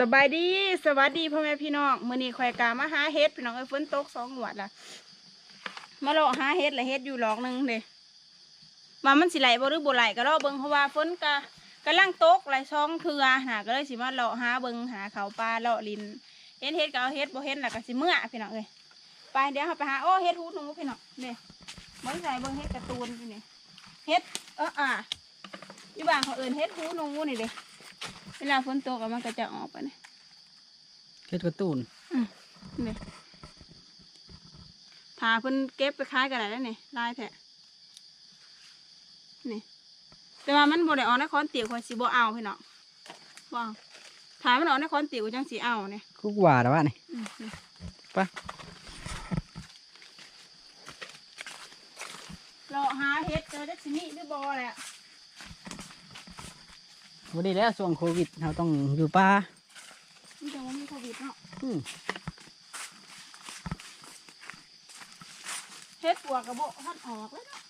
สบายดีสวัสดีพ่อแม่พี่น้องมื้อนี้ข่อยกามาหาเฮ็ดพี่น้องเอ้ยฝนตกสองหวดละมาเลาะหาเฮ็ดละเฮ็ดอยู่หลอกหนึงเด้ว่ามันสิไหลบ่หรือบ่ไหลก็รอเบิ่งเพราะว่าฝนกะกำลังตกไหลช่องเทือน่ะก็เลยสิมาเลาะหาเบิ่งหาเขาปลาเลาะลินเฮ็ดเฮ็ดก็เอาเฮ็ดบ่เฮ็ดแล้วก็สิเมื่อพี่น้องเอ้ยไปเดี๋ยวเราไปหาโอ้เฮ็ดหูหนูพี่น้องนี่เบิ่งใส่เบิ่งเฮ็ดการ์ตูนพี่นี่เฮ็ดเอออะอยู่บ้านเขาเอิ้นเฮ็ดหูหนูนี่เด้ วลาฝนตกอะมันก็จะออกไปนี่เฮ็ดการ์ตูนนี่ถาเพิ่นเก็บไปขายกันได้แล้วนี่ลายแท้นี่ แต่ว่ามันบ่ได้ออกในคอนติ๋วคนสิบ่เอาพี่น้องบ่เอาถามันออกในคอนติ๋วจังสิเอาเนี่ยคุกว่าแต่ว่านี่อืมนี่ไปเราหาเฮ็ดเจอได้สิมีหรือบ่แหละ วันนี้แล้วช่วงโควิดเราต้องอยู่ป่ามันจังว่ามีโควิดเนาะอืมเฮ็ดปวกกระโบทันออกแล้วเนาะ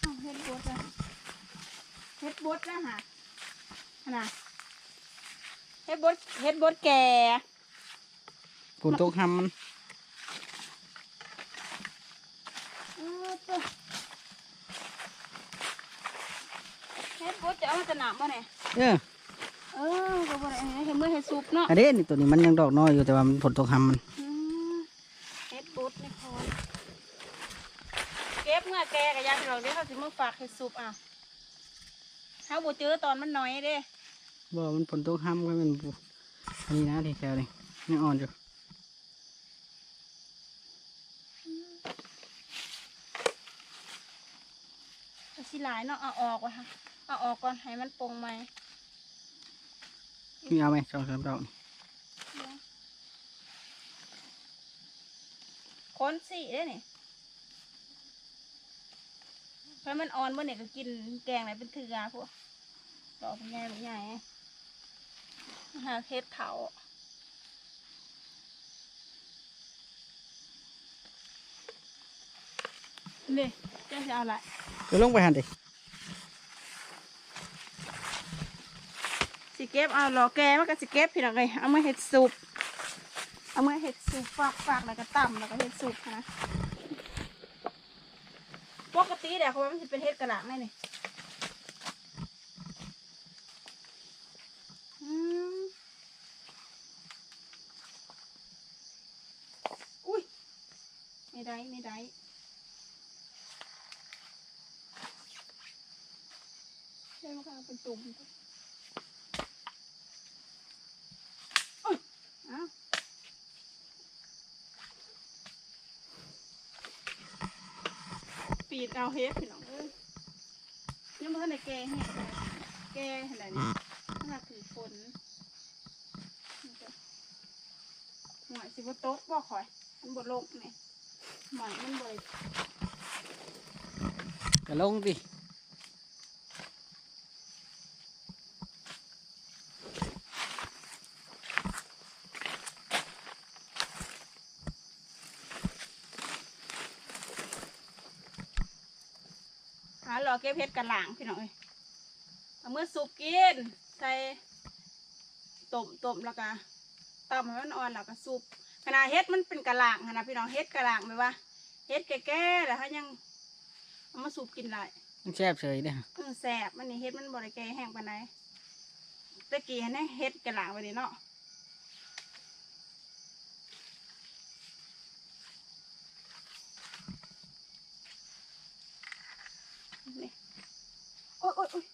เอาเฮ็ดบดเลยเฮ็ดบดแล้วฮะน่ะเฮ็ดบดเฮ็ดบดแก่ฝนตกหำมัน เออตัว เฮ็ดบดจะเอามาจะหนามบ่เนี่ยเออเออก็บ่ได้เฮ็ดเมื่อเฮ็ดซุปเนาะอันนี้นี่ตัวนี้มันยังดอกน้อยอยู่แต่ว่ามันฝนตกหำมันอืมเฮ็ดบดในคอนเก็บเมื่อแกกับยาที่เราเดี๋ยวเขาสิมาฝากเฮ็ดซุปอะเฮาบ่เจอตอนมันน้อยเด้บ่มันฝนตกหำก็มันบุอันนี้นะที่แถวนี้ยังอ่อนอยู่เอาสิหลายเนาะเอาออกว่ะค่ะ เอาออกก่อนให้มันปรุงใหม่มีเอาไหมสองสามดอกนี่คนสี่เด้นี่เพราะมันอ่อนเมื่อเนี่ยก็กินแกงไหนเป็นเถื่อพวกดอกเป็นไงเป็นไงหาเฮ็ดเขานี่จะจะเอาอะไรเดี๋ยวลงไปหันดิ สิเก็บเอาหลอแกมันก็สิเก็บพี่น้องเลยเอามาเห็ดสุปเอามาเห็ดสุปฝากฝากแล้วก็ต่ำแล้วก็เห็ดสุปนะปกติเดี๋ยวเขาว่ามันจะเป็นเห็ดกระหล่ำไหมนี่อืมอุ้ยไม่ได้ไม่ได้ใช่ไหมคะเป็นตุ่ม อ้าว ปีดเอาเฮ็ดพี่น้องเอ้ยยังไม่ทันได้แก่ให้แก่ขนาดนี้ขนาดถือฝนนี่จ้ะหวยสิบโต๊ะบ่คอย มันบดลงนี่หมอยมันบ่ กระลงดิ หาหลอ เก็บเฮ็ดกันหลังพี่น้องเอ้ยเอามื่อสุกกินใส่ต้มต้มแล้วก็ตำให้มันอ่อนแล้วก็สุกขนาดเฮ็ดมันเป็นกะหล่างขนาดพี่น้องเฮ็ดกะหล่างไหมว่าเฮ็ดแก่ๆแล้วเขายังเอามาสุกกินได้มันแซ่บเฉยเด้อเออแสบมันนี่เฮ็ดมันบริแกแห้งปานใดตะกี้เนี่ยเฮ็ดกะหล่างไปดิเนาะนี่โอ๊ยโอ๊ยโอ๊ย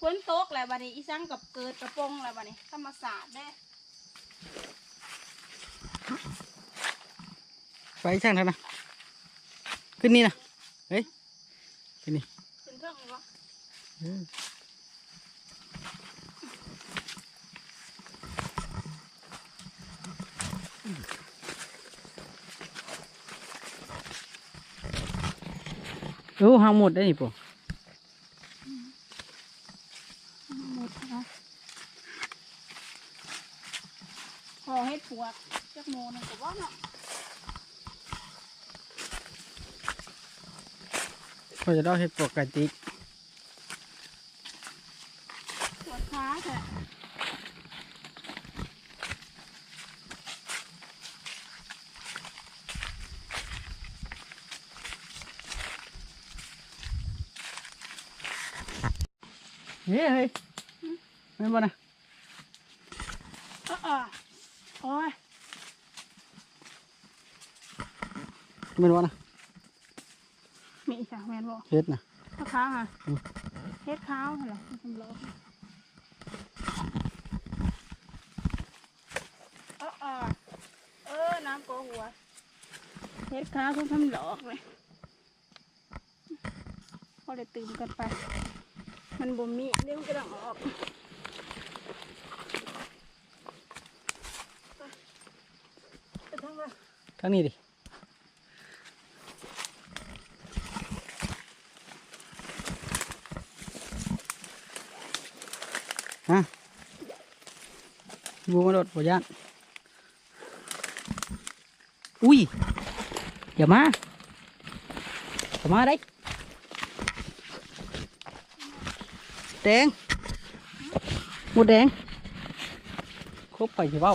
ฝนตกแล้วบัดนี้อีสังกับเกิดกระโปรงแล้วบัดนี้ธรรมศาสตร์เด้ไปช่างเท่านะขึ้นนี่นะเฮ้ยขึ้นนี่ขึ้นเครื่องวะ โอ้หางหมดได้นี่ปุ๊หมดนะขอให้ปวดจักโมนึงก็ว่าเนาะพอจะได้เห็ดปวกกระติ ฮ้ยเฮ้ยแม่นบ่นะอ้อโอ้ยแม่นบ่นะมีอีกสามแมนบอกเฮ็ดนะข้าวขาวค่ะเฮ็ดขาวเหรอคุณตำรวจอ้อเออน้ำโกหัวเฮ็ดขาวคุณทำหลอกเลยพอเลยตื่นกันไป มันบ่มีเดี๋ยวมันกระดังออกทางนทางนี้ดิฮะบูมาโดดบ่ย่านอุ้ยอย่ามาอย่ามาได้ แดงหมดแดงครบไปสิเบ้า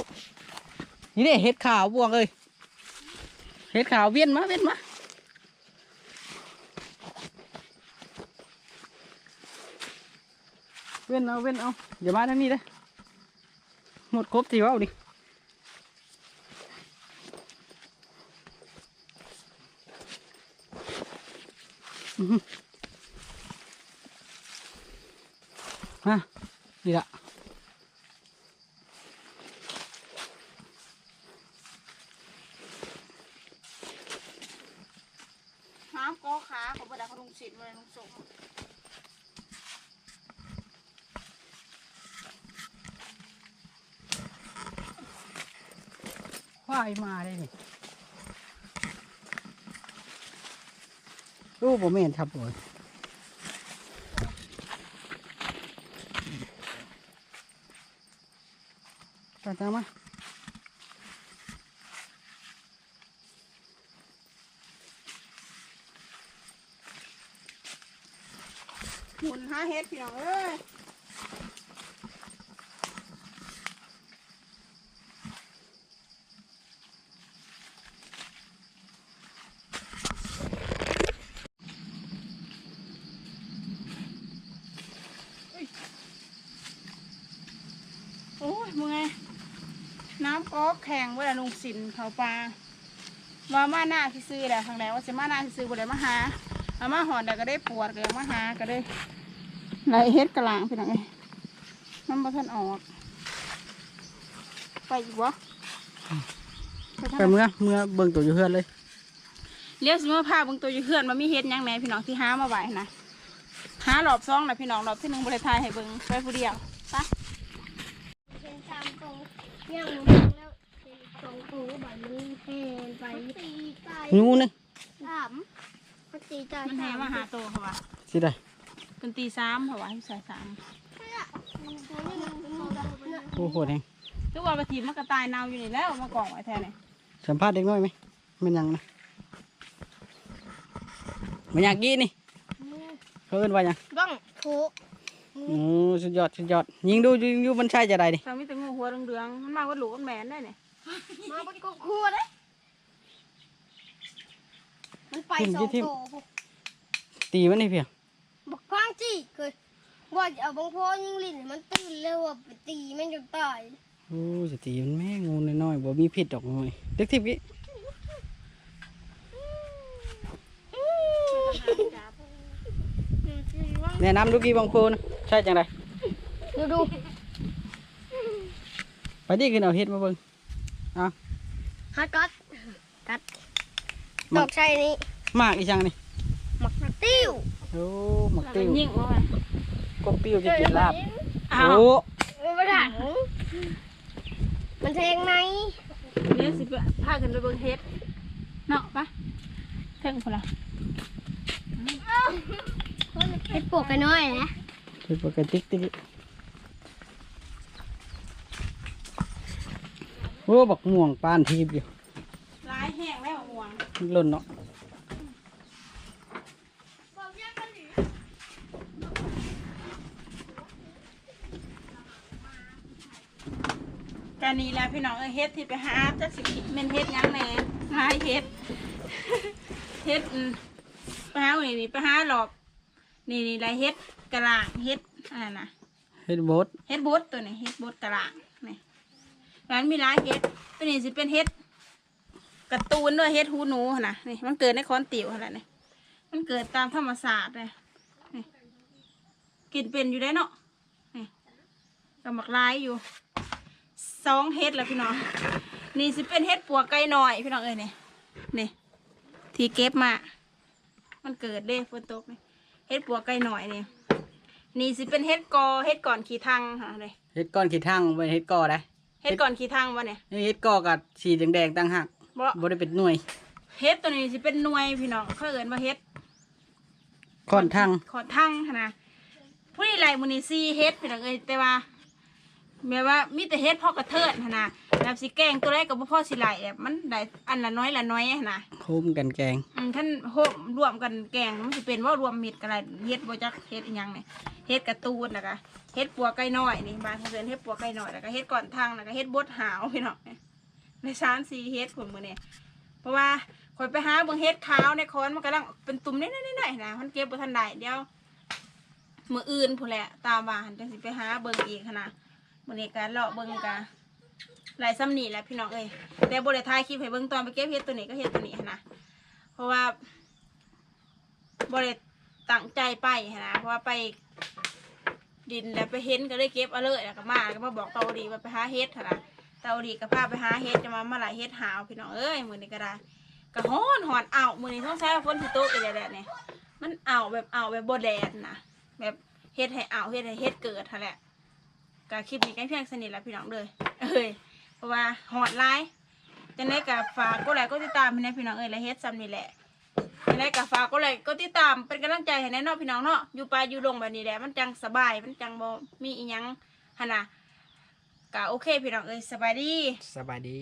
นี่เด้เห็ดขาวบวงเลยเห็ดขาวเวียนมาเวียนมาเวียนเอาเวียนเอาอย่ามาทางนี้เลยหมดครบสิเว้าดิอือ หือมานี่ละน้ำโกขาของบรรดาขนมสิทธิ์บรรดาขนมส่งควายมาได้นี่รูปผมไม่เห็นครับผม ตามตามมาหมุนห้าเฮ็ดพี่น้องเอ้ย โอ้ยมึงไงน้ำ ก๊อกแข็งเวลาลุงสินเขาปลาว่ามาหน้าที่ซื้อแหละทางไหนว่าจะมาหน้าที่ซื้อบ่ได้มาหาเอามาหอดแต่ก็ได้ปวดก็ยังมาหาก็ได้ไรเฮ็ดกระลางพี่น้องเอ้ยมันบ่ทันออก ไปอีกวะไปทางไปไหน เมื่อเมื่อเบิ่งตัวอยู่เฮือนเลย เลี้ยวสิมาพาเบิ่งตัวอยู่เพื่อนมามีเฮ็ดหยังแหน่พี่น้องที่หามาไว้นะหารอบซองนะพี่น้องรอบที่หนึ่งบริทายให้เบิ่งไปผู้เดียวไป เป็นตามตรงย่าง มันแล้วเป็นตรงตรงแบบนี้แหนไปตีไก่งูนี่สามมันตีไก่มันแห่มาหาตัวเขาว่าสิได้เป็นตีสามเขาว่าให้ใส่สามโอ้โหแดงทุกวันปฏิมันกระตายเน่าอยู่นี่แล้วมากองไว้แทนนี่สัมภาษณ์เด็กน้อยไหมมันยังนะมันอยากกินนี่เขาเอิ้นว่าหยังบ้องโถโอ้สุดยอดสุดยอดยิงดูยิงดูมันใช่จะได้ดิทางมีแต่งูหัวเรืองๆมันมาว่าหลูกันแมนได้เนี่ย มาบนกองครัวเลยมันไปสองโตตีมันนี่เพียงบอกควางจี้เคยว่าจะเอาบางพ่อยิงลิ้นให้มันตื่นเร็วอะไปตีมันจนตายโอ้จะตีมันแม่งูน้อยๆบ่มีพิษดอกน้อยเด็กทิพย์กี้อืมตีว่างแนะนำดูกี่บางโพนะใช่จังไดดูดูไปที่ขึ้นเอาเฮ็ดมาเบิ่ง เอาฮัดกัดกัดมัดกอกชัยนี่มากอีจังนี่หมักติ้วโอ้หมักแล้วติ้วยิงว่าไงกบปิ้วจะกินลาบอ้าวโอ้มันประถังมันแทงไหมเนี่ยวสิไปพากันไปเบิ่งเฮ็ดเนาะปะเท่งคนละให้ปวกกันน้อยนะเป็นปกติติ๊ก โอ้บักม่วงปานทีบอยู่ลายแห้งแล้วบักม่วงล่นเนาะกันนี้แล้วพี่น้องเออเฮ็ดที่ไปหาจะสิเมนเฮ็ดยังแหน่หาเฮ็ดเฮ็ดไปหาหนี่นี่ไปหาหลอกนี่นี่ลายเฮ็ดกระลางเฮ็ดอะไรนะเฮ็ดบดเฮ็ดบดตัวนี้เฮ็ดบดกระลาง ร้านมีร้านเฮ็ดตัวนี้สิเป็นเฮ็ดกร์ตูนด้วยเฮ็ดหูหนูนะนี่มันเกิดในคอนติ๋วขนาดนี้มันเกิดตามธรรมศาสตร์เลยนี่กินเป็นอยู่ได้เนาะนี่กำมักลายอยู่สองเฮ็ดแล้วพี่น้องนี่สิเป็นเฮ็ดปัวไก่หน่อยพี่น้องเอ้ยนี่นี่ที่เก็บมามันเกิดเด้ฝนตกนี่เฮ็ดปัวไก่หน่อยนี่นี่สิเป็นเฮ็ดกอเฮ็ดก่อนขี่ทางค่ะเลยเฮ็ดก้อนขี้ทั้งบ่เฮ็ดกอได้ เฮ็ดก่อนขี่ทางวะเนี่ยนี่เฮ็ดกอกับสีแดงๆต่างหากบ่บ่ได้เป็นหน่วยเฮ็ดตัวนี้สิเป็นหน่วยพี่น้องเขาเอิ้นว่าเฮ็ดค่อนทั้งขอทั้งหั้นนะผู้ใดไล่มื้อนี้ซีเฮ็ดพี่น้องเอ้ยแต่ว่าแม้ว่ามีแต่เฮ็ดพ่อกระเทิดหั้นนะ แบบสิแกล้งตัวแรกก็บ่พอสิไล่แบบมันได้อันละน้อยละน้อยหั้นนะโคมกันแกงอืมท่านโฮมรวมกันแกงมันสิเป็นว่ารวมมิตรกันอะไรเฮ็ดบ่จักเฮ็ดอีหยังนี่เฮ็ดการ์ตูนแล้วก็เฮ็ดปัวไก่น้อยนี่บางเดือนเฮ็ดปัวไก่น้อยแล้วก็เฮ็ดก่อนทางแล้วก็เฮ็ดบดหาวพี่น้องในชานสีเฮ็ดผลมื้อนี้เพราะว่าข่อยไปหาเบิ่งเฮ็ดขาวในคอนมันกำลังเป็นตุ่มนิดๆหน่อยๆนะมันเก็บบ่ทันได้เดี๋ยวมื้ออื่นพุ่นแหละตามว่าหันจังสิไปหาเบิ่งอีกหั้นนะมื้อนี้ก็เลาะเบิ่งกะ หลายซ้ำนี่แหละพี่น้องเอ้ยแต่บ่ได้ถ่ายคลิปให้เบิ่งตอนไปเก็บเฮ็ดตัวนี้ก็เฮ็ดตัวนี้นะเพราะว่าบริตั้งใจไปนะเพราะว่าไปดินแล้วไปเห็นก็เลยเก็บเอาเลยแล้วก็มาแล้วก็มาบอกเตาดีว่าไปหาเฮ็ดนะเตาดีก็พาไปหาเฮ็ดจะมามาหลายเฮ็ดหาวพี่น้องเอ้ยมือนี้ก็ได้ก็ฮ้อนหอนเอามือนี้ต้องใช้ฝนสิโตกอีกแล้วแหละเนี่ยมันเอาแบบเอาแบบบ่แดดนะแบบเฮ็ดให้เอาเฮ็ดให้เฮ็ดเกิดหั่นแหละก็คลิปนี้กันเพียงสนิทแล้วพี่น้องเลยเอ้ย เพราะว่าหอดไลายจังได้กับฝากก็ไลค์ก็ติดตามให้แน่พี่น้องเอ้ยและเฮ็ดซ้ำนี่แหละจังได้กับฝากก็ไลค์ก็ติดตามเป็นกำลังใจให้แน่นอนพี่น้องเนาะอยู่ไปอยู่ลงแบบนี้แหละมันจังสบายมันจังบ่มีอีหยังหั่นน่ะก็โอเคพี่น้องเอ้ยสบายดี สบายดี